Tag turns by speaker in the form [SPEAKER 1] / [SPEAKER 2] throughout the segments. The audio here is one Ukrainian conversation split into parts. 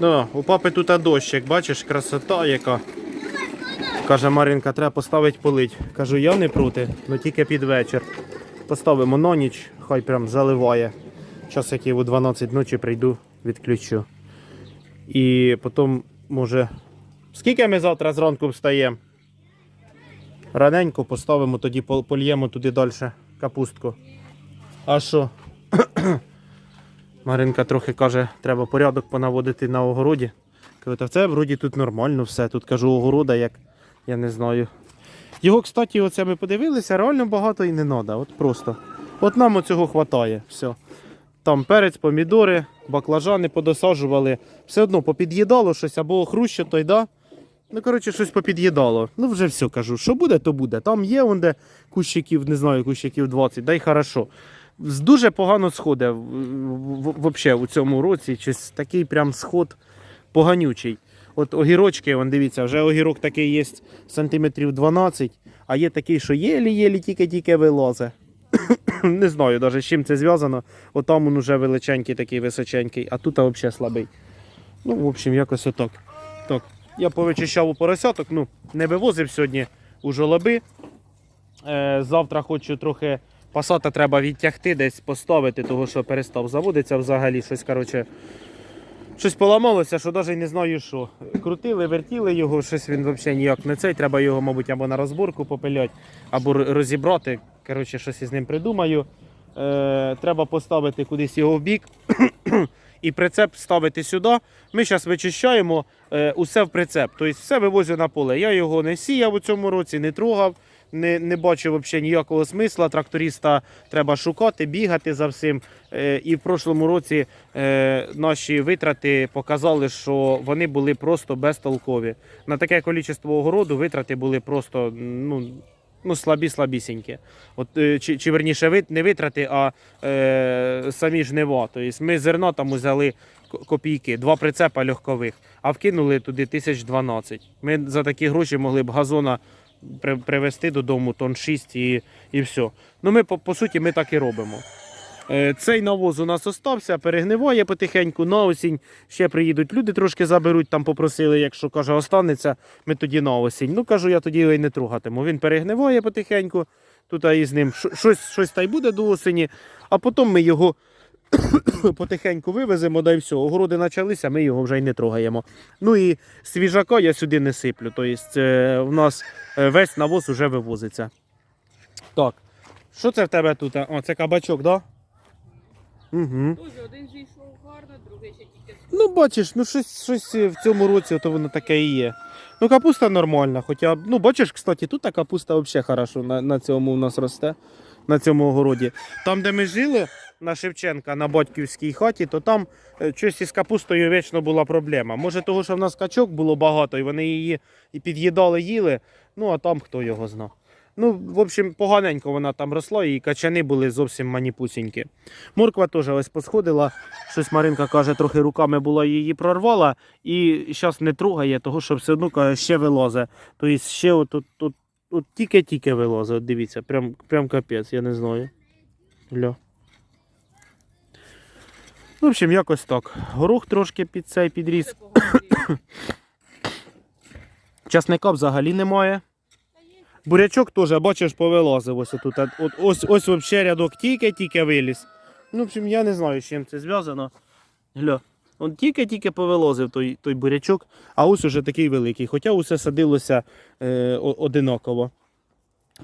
[SPEAKER 1] Ну, у папи тут дощик, бачиш, красота яка. Каже Маринка, треба поставити полить. Кажу, я не проти, але тільки під вечір. Поставимо на ніч, хай прям заливає. Час, як я у 12 ночі прийду, відключу. І потім, може. Скільки ми завтра зранку встаємо? Раненько поставимо, тоді пол- польємо туди далі капустку. А що? Маринка трохи каже, треба порядок понаводити на огороді. Кажу, та це вроді тут нормально все. Тут кажу, огорода, як я не знаю. Його, кстати, оце ми подивилися, реально багато і не треба. От просто. От нам оцього хватає. Все. Там перець, помідори, баклажани подосаджували. Все одно попід'їдало щось або хруще, то й да. Ну, коротше, щось попід'їдало. Ну, вже все кажу. Що буде, то буде. Там є де кущиків, не знаю, кущиків 20, дай хорошо. Дуже погано сходить взагалі у цьому році. Щось такий прям сход поганючий. От огірочки, вон дивіться, вже огірок такий є сантиметрів 12, а є такий, що єлі-єлі тільки-тільки вилазе. Не знаю навіть з чим це зв'язано. Отам він уже величенький, такий височенький, а тут взагалі слабий. Ну, в общем, якось отак. Так, я повичищав у поросяток, ну, не вивозив сьогодні у жолоби. Е, завтра хочу трохи пасата треба відтягти, десь поставити, тому що перестав заводитися взагалі. Щось, коротше, щось поламалося, що навіть не знаю що. Крутили, вертіли його, щось він взагалі ніяк не цей. Треба його, мабуть, або на розборку попиляти, або розібрати. Коротше, щось із ним придумаю. Е, треба поставити кудись його в бік. І прицеп ставити сюди. Ми зараз вичищаємо е, усе в прицеп. Тобто все вивозю на поле. Я його не сіяв у цьому році, не трогав, не, не бачу взагалі ніякого смисла. Тракториста треба шукати, бігати за всім. Е, і в прошлому році е, наші витрати показали, що вони були просто безтолкові. На таке кількість огороду витрати були просто ну, ну, слабі-слабісінькі. От, е, чи, чи верніше ви- не витрати, а е, самі жнива. Тобто ми зерно там взяли копійки, два прицепа легкових, а вкинули туди тисяч 12. Ми за такі гроші могли б газона привезти додому тон 6 і, і все. Ну ми по, по суті ми так і робимо. Е, Цей навоз у нас остався, перегниває потихеньку. На осінь ще приїдуть люди, трошки заберуть, там попросили, якщо каже, останеться, ми тоді на осінь. Ну кажу, я тоді його й не трогатиму. Він перегниває потихеньку. Тут а із ним щось, щось та й буде до осені, а потім ми його потихеньку вивеземо, да й все. Огороди почалися, ми його вже й не трогаємо. Ну і свіжака я сюди не сиплю. Тобто е, у нас е, весь навоз вже вивозиться. Так. Що це в тебе тут? О, це кабачок, так? Да? Угу.
[SPEAKER 2] Дуже один зійшов гарно, другий ще тільки
[SPEAKER 1] Ну, бачиш, ну щось, щось в цьому році то воно таке і є. Ну, капуста нормальна, хоча, ну, бачиш, кстати, тут та капуста взагалі хорошо на, на цьому у нас росте, на цьому огороді. Там, де ми жили, на Шевченка, на батьківській хаті, то там е, щось із капустою вічно була проблема. Може, того, що в нас качок було багато, і вони її і під'їдали, їли, ну а там хто його знав. Ну, в общем, поганенько вона там росла, і качани були зовсім маніпусінькі. Морква теж ось посходила. Щось Маринка каже, трохи руками була її прорвала, і зараз не трогає, того що все одно каже, ще вилозе. Тобто ще от, от, от, от тільки-тільки вилозе. От дивіться, прям, прям капець, я не знаю. Ля. В общем, якось так. Горох трошки під цей підріс. Часника взагалі немає. Бурячок теж, бачиш, повилазив ось тут. От, ось, ось взагалі рядок тільки-тільки виліз. Ну, в общем, я не знаю, з чим це зв'язано. Гля. Он тільки-тільки повилазив той, той бурячок, а ось уже такий великий. Хоча усе садилося е, одинаково.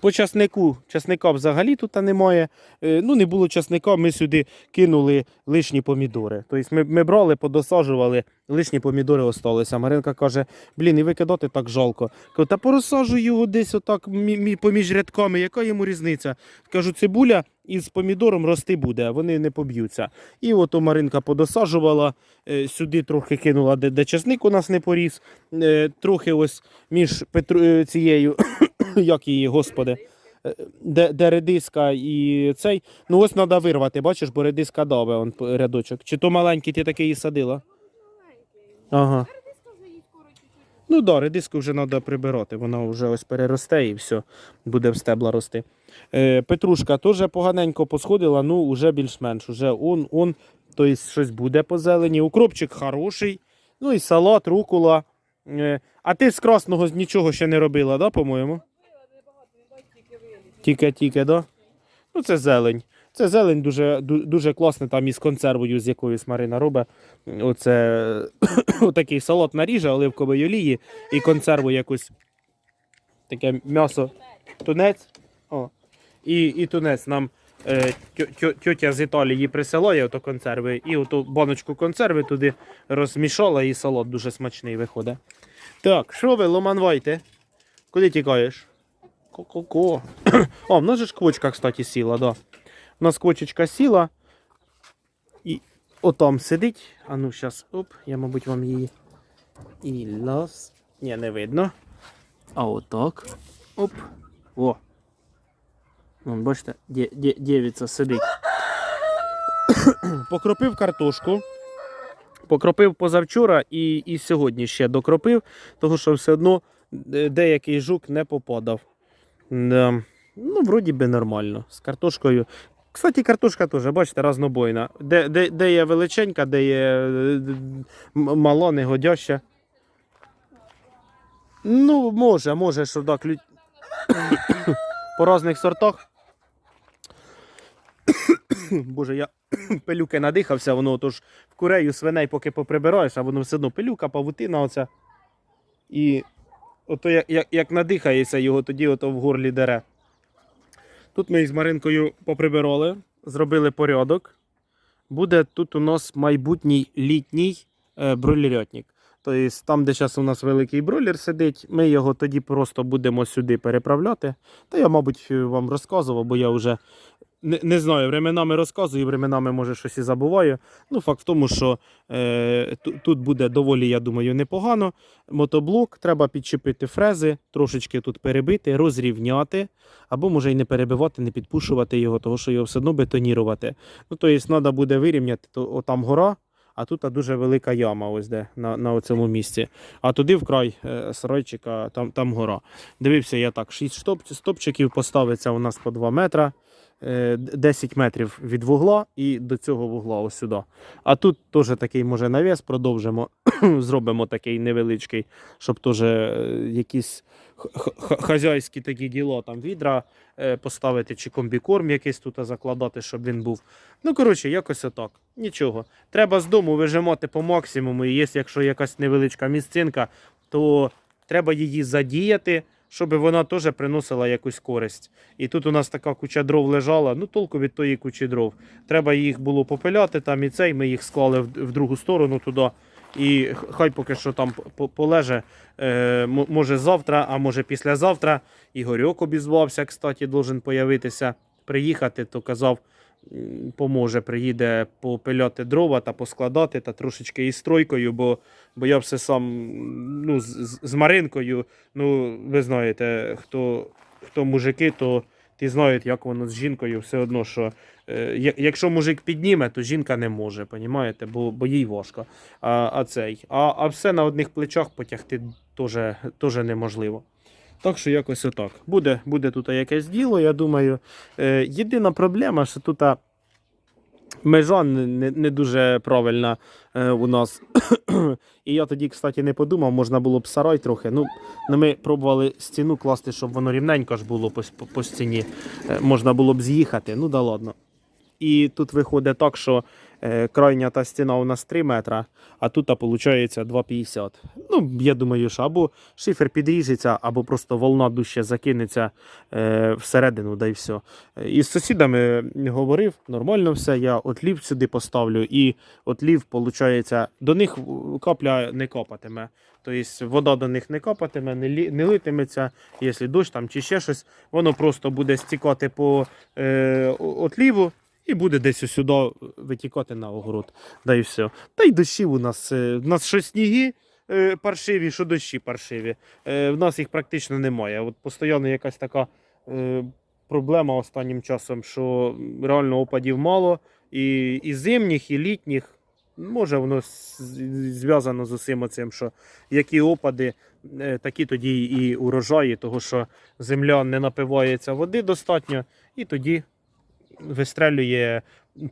[SPEAKER 1] По часнику, часника взагалі тут немає. Е, ну, не було часника, ми сюди кинули лишні помідори. Тобто ми, ми брали, подосаджували, лишні помідори осталися. Маринка каже, блін, і викидати так жалко. Кажу, та порозсаджуй його десь отак мі- мі- поміж рядками, яка йому різниця? Кажу, цибуля із помідором рости буде, вони не поб'ються. І от Маринка подосаджувала, е, сюди трохи кинула, де, де часник у нас не поріс, е, трохи ось між Петру, е, цією, як її, господи, де, де редиска і цей. Ну ось треба вирвати, бачиш, бо редиска даве он рядочок. Чи то маленький ти такий і садила? Ага.
[SPEAKER 2] Редиска вже їй скоро чуть-чуть.
[SPEAKER 1] Ну да, редиску вже треба прибирати, вона вже ось переросте і все, буде в стебла рости. Е, петрушка теж поганенько посходила, ну вже більш-менш. Уже он, он, тобто щось буде по зелені. Укропчик хороший, Ну і салат, рукула. Е, А ти з красного нічого ще не робила, да, по-моєму? Тільки-тільки, да? Ну, це зелень. Це зелень дуже, ду- дуже класна, там із консервою, з якоюсь Марина робить. Оце такий салат наріже оливкової олії і консерву якусь. Таке м'ясо. Тунець. О. І, і тунець нам е, тьо- тьо- тьотя з Італії присилає ото консерви, і оту баночку консерви туди розмішала, і салат дуже смачний виходить. Так, що ви, ломанвайте? Куди тікаєш? Ко-ко-ко. О, в нас же ж квочка, кстати, сіла, да. У нас квочечка сіла. І отам сидить. А ну, зараз, оп, я, мабуть, вам її. І лас. Ні, не видно. А отак. Оп. О. Вон, бачите, де, де, дівиця сидить. Покропив картошку. Покропив позавчора і, і сьогодні ще докропив, тому що все одно е, деякий жук не попадав. Да. Ну, вроді би нормально. З картошкою. Кстати, картошка теж, бачите, разнобойна. Де, де, де є величенька, де є е, м- мала, негодяща. Ну, може, може, що так. Лю... По різних сортах. Боже, я пилюки надихався, воно тож в курею свиней поки поприбираєш, а воно все одно пилюка, павутина оця. І ото як, як, як надихається його, тоді ото в горлі дере. Тут ми із Маринкою поприбирали, зробили порядок. Буде тут у нас майбутній літній е, бройлерятник. Тобто там, де зараз у нас великий бройлер сидить, ми його тоді просто будемо сюди переправляти. Та я, мабуть, вам розказував, бо я вже не, не знаю, временами розказую, временами може щось і забуваю. Ну, факт в тому, що е, ту- тут буде доволі, я думаю, непогано. Мотоблок, треба підчепити фрези, трошечки тут перебити, розрівняти, або може і не перебивати, не підпушувати його, тому що його все одно бетонірувати. Ну, тобто, треба буде вирівняти, то отам гора. А тут дуже велика яма, ось де на, на цьому місці. А туди вкрай е, сарайчика, там, там гора. Дивився я так: 6 стоп, стопчиків поставиться у нас по 2 метра, е, 10 метрів від вугла і до цього вугла ось сюди. А тут теж такий може навіс, продовжимо, зробимо такий невеличкий, щоб теж е, якісь хазяйські такі діла, там відра е, поставити, чи комбікорм якийсь тут закладати, щоб він був. Ну, коротше, якось отак. Нічого. Треба з дому вижимати по максимуму. І є, якщо якась невеличка місцинка, то треба її задіяти, щоб вона теж приносила якусь користь. І тут у нас така куча дров лежала, ну толку від тої кучі дров. Треба їх було попиляти там і цей. Ми їх склали в, в другу сторону туди. І хай поки що там полеже, е, може завтра, а може післязавтра. Ігорьок обізвався, кстати, должен появитися, приїхати, то казав, поможе, приїде попиляти дрова та поскладати, та трошечки із стройкою, бо, бо я все сам ну, з, з- Маринкою, ну, ви знаєте, хто, хто мужики, то ті знають, як воно з жінкою, все одно, що е, якщо мужик підніме, то жінка не може, понімаєте, бо, бо їй важко. А, а, цей, а, а все на одних плечах потягти теж неможливо. Так що якось отак. Буде, буде тут якесь діло, я думаю. Е, єдина проблема, що тут межа не, не, дуже правильна е, у нас. І я тоді, кстати, не подумав, можна було б сарай трохи. Ну, ну, ми пробували стіну класти, щоб воно рівненько ж було по, по, по стіні. Е, можна було б з'їхати, ну да ладно. І тут виходить так, що крайня та стіна у нас 3 метра, а тут виходить 2,50. Ну, я думаю, що або шифер підріжеться, або просто волна дужче закинеться е, всередину, да й все. Е, Із сусідами говорив, нормально все. Я отлів сюди поставлю, і отлів, виходить, до них капля не капатиме. Тобто вода до них не капатиме, не, лі, не литиметься, якщо дощ там чи ще щось, воно просто буде стікати по е, отліву. І буде десь сюди витікати на огород. Да і все. Та й дощів у нас. е, У нас що сніги е, паршиві, що дощі паршиві. Е, в нас їх практично немає. От постійно якась така е, проблема останнім часом, що реально опадів мало. І, і зимніх, і літніх. Може, воно зв'язано з усім цим, що які опади, е, такі тоді і урожаї, того що земля не напивається води достатньо, і тоді вистрелює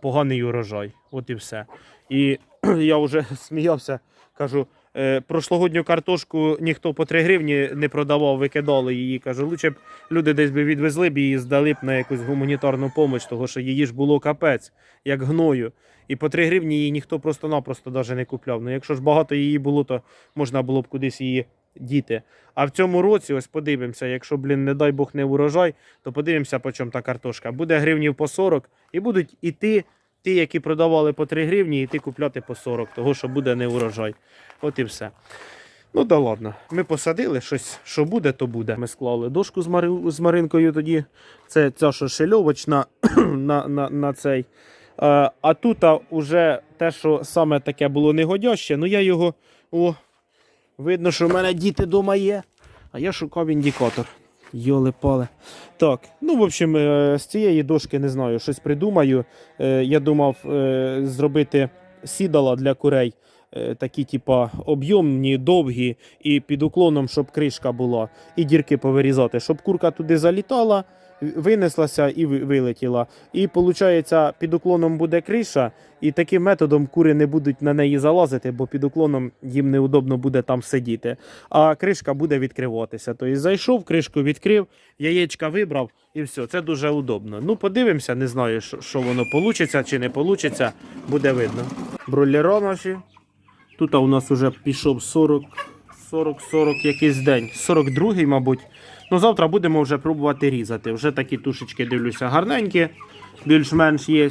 [SPEAKER 1] поганий урожай. От і все. І я вже сміявся, кажу, е, прошлогодню картошку ніхто по 3 гривні не продавав, викидали її. Кажу, лучше б люди десь би відвезли б її, здали б на якусь гуманітарну допомогу, тому що її ж було капець, як гною. І по 3 гривні її ніхто просто-напросто навіть не купляв. Ну якщо ж багато її було, то можна було б кудись її діти. А в цьому році, ось подивимося, якщо, блін, не дай Бог не урожай, то подивимося, по чому та картошка. Буде гривнів по 40 і будуть іти ті, які продавали по 3 гривні, іти купляти по 40, того що буде не урожай. От і все. Ну да ладно, ми посадили щось, що буде, то буде. Ми склали дошку з, Мари... з Маринкою тоді. Це ця що шельовочна на, на, на цей. А тут вже те, що саме таке було негодяще, ну я його. О, видно, що в мене діти вдома є. А я шукав індикатор. Йоли пале. Так, ну, в общем, е, з цієї дошки не знаю, щось придумаю. Е, Я думав е, зробити сідала для курей. Такі, типа, об'ємні, довгі і під уклоном, щоб кришка була, і дірки повирізати, щоб курка туди залітала, винеслася і вилетіла. І виходить, під уклоном буде криша, і таким методом кури не будуть на неї залазити, бо під уклоном їм неудобно буде там сидіти. А кришка буде відкриватися. Тобто зайшов, кришку відкрив, яєчка вибрав і все. Це дуже удобно. Ну, подивимося, не знаю, що, воно вийде чи не вийде, буде видно. Бройлера наші. Тут у нас вже пішов 40, 40, 40 якийсь день. 42-й, мабуть. Ну, завтра будемо вже пробувати різати. Вже такі тушечки дивлюся гарненькі, більш-менш є.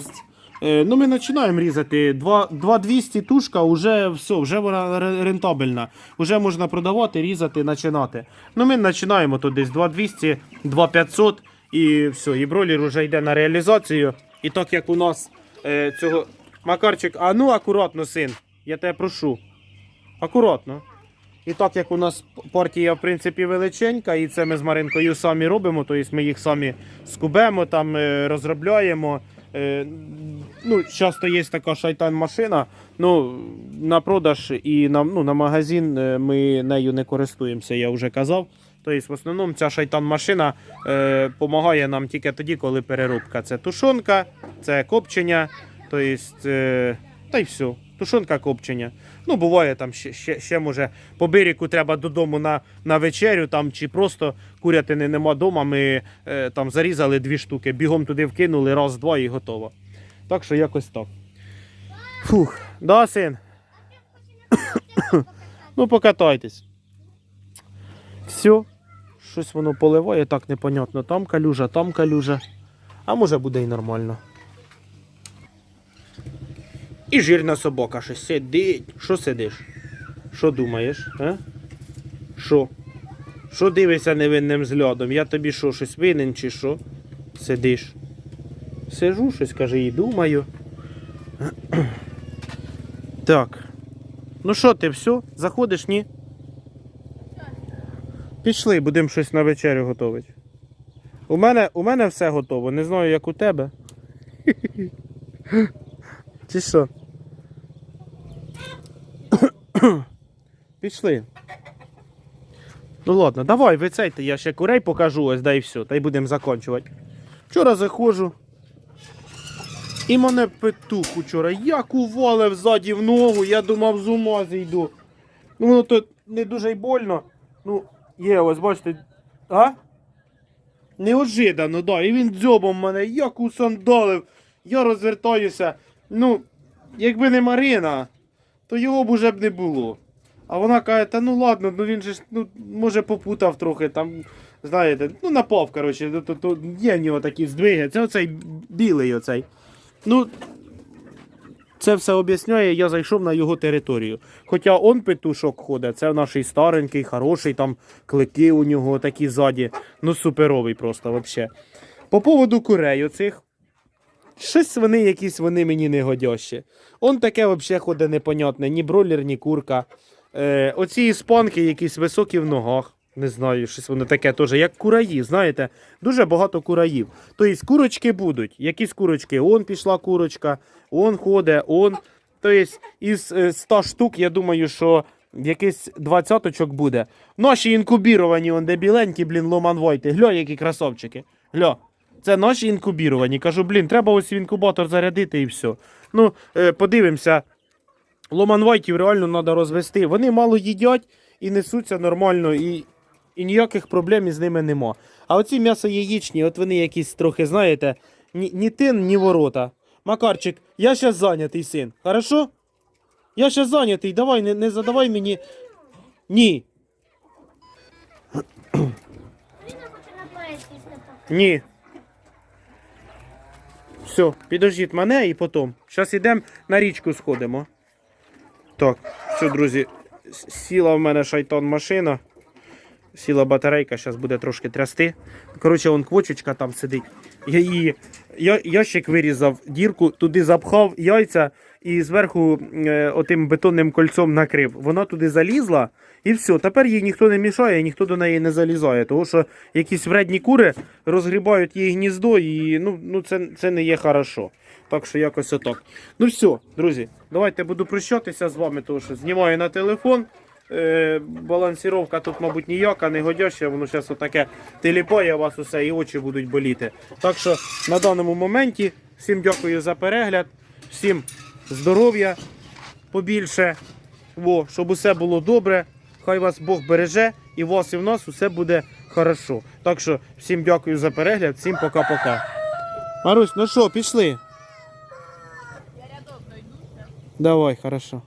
[SPEAKER 1] Е, ну, ми починаємо різати. 2200 тушка, вже все, вже вона рентабельна. Вже можна продавати, різати, починати. Ну, ми починаємо тут десь 2200, 2500 і все. І бролер вже йде на реалізацію. І так як у нас е, цього. Макарчик, а ну акуратно, син. Я тебе прошу. Акуратно. І так як у нас партія, в принципі, величенька, і це ми з Маринкою самі робимо, тобто ми їх самі скубемо, там е, розробляємо. Е, Ну, часто є така шайтан-машина. Ну, на продаж і на, ну, на магазин е, ми нею не користуємося, я вже казав. Тобто, в основному ця шайтан-машина допомагає нам тільки тоді, коли переробка. Це тушонка, це копчення, тобто, е, та й все. Тушонка копчення. Ну, буває там ще, ще, ще може по берегу треба додому на, на вечерю, там, чи просто курятини нема вдома. Ми е, там зарізали дві штуки, бігом туди вкинули, раз, два і готово. Так що якось так. Фух, да, син? ну, покатайтесь. Все. Щось воно поливає, так непонятно. Там калюжа, там калюжа. А може буде і нормально. І жирна собака ще сидить. Що сидиш? Що думаєш? Що? Що дивишся невинним взглядом? Я тобі що, щось винен чи що? Сидиш. Сижу, щось каже і думаю. Так. Ну що ти, все? Заходиш, ні? Пішли, будемо щось на вечерю готувати. У мене, у мене все готово. Не знаю, як у тебе. Чи що? Пішли. Ну ладно, давай, вицейте, я ще курей покажу, ось да і все, та й будемо закінчувати. Вчора заходжу. І мене петух вчора як увалив ззаді в ногу, я думав з ума зійду. Ну воно то не дуже й больно. Ну, є, ось бачите. А? Неожиданно, да. І він дзьобом мене як усандалив. Я розвертаюся. Ну, якби не Марина, то його б уже б не було. А вона каже, та ну ладно, ну він же ж, ну, може попутав трохи, там, знаєте, ну напав, коротше, то, то, є в нього такі здвиги. Це оцей білий оцей. Ну, це все об'ясняє, я зайшов на його територію. Хоча он петушок ходить, це наш старенький, хороший, там клики у нього такі ззаді. Ну, суперовий просто взагалі. По поводу курей оцих. Щось вони якісь вони мені не годящі. Он таке взагалі ходить непонятне, ні бролер, ні курка. Е, оці іспанки якісь високі в ногах. Не знаю, щось воно таке теж, як кураї, знаєте, дуже багато кураїв. Тобто курочки будуть. Якісь курочки, он пішла курочка, он ходить, он. Тобто із е, 100 штук, я думаю, що якийсь двадцяточок буде. Наші інкубіровані, он де біленькі, блін, ломан войти. Гля, які красавчики. Гля. Це наші інкубіровані. Кажу, блін, треба ось в інкубатор зарядити і все. Ну, е, подивимося. ломанвайтів реально треба розвести. Вони мало їдять і несуться нормально, і, і ніяких проблем із ними нема. А оці м'ясо яєчні, от вони якісь трохи, знаєте, ні, ні тин, ні ворота. Макарчик, я зараз зайнятий син. Хорошо? Я зараз зайнятий, давай, не, не задавай мені. Ні, ні. Все, підождіть мене і потім. Зараз йдемо на річку сходимо. Так, все, друзі, сіла в мене шайтон машина. Сіла батарейка, зараз буде трошки трясти. Коротше, вон квочечка там сидить. Я її ящик вирізав, дірку, туди запхав яйця і зверху е, отим бетонним кольцом накрив. Вона туди залізла і все. Тепер їй ніхто не мішає, ніхто до неї не залізає. Тому що якісь вредні кури розгрібають її гніздо, і ну, ну це, це не є хорошо. Так що якось отак. Ну все, друзі, давайте буду прощатися з вами, тому що знімаю на телефон. Е, балансіровка тут, мабуть, ніяка, не годяща, воно зараз отаке теліпає вас усе і очі будуть боліти. Так що на даному моменті всім дякую за перегляд, всім здоров'я побільше, во, щоб усе було добре. Хай вас Бог береже, і вас, і в нас усе буде хорошо. Так що всім дякую за перегляд, всім пока-пока. Марусь, ну що, пішли?
[SPEAKER 2] Я рядом дойду.
[SPEAKER 1] Давай, хорошо.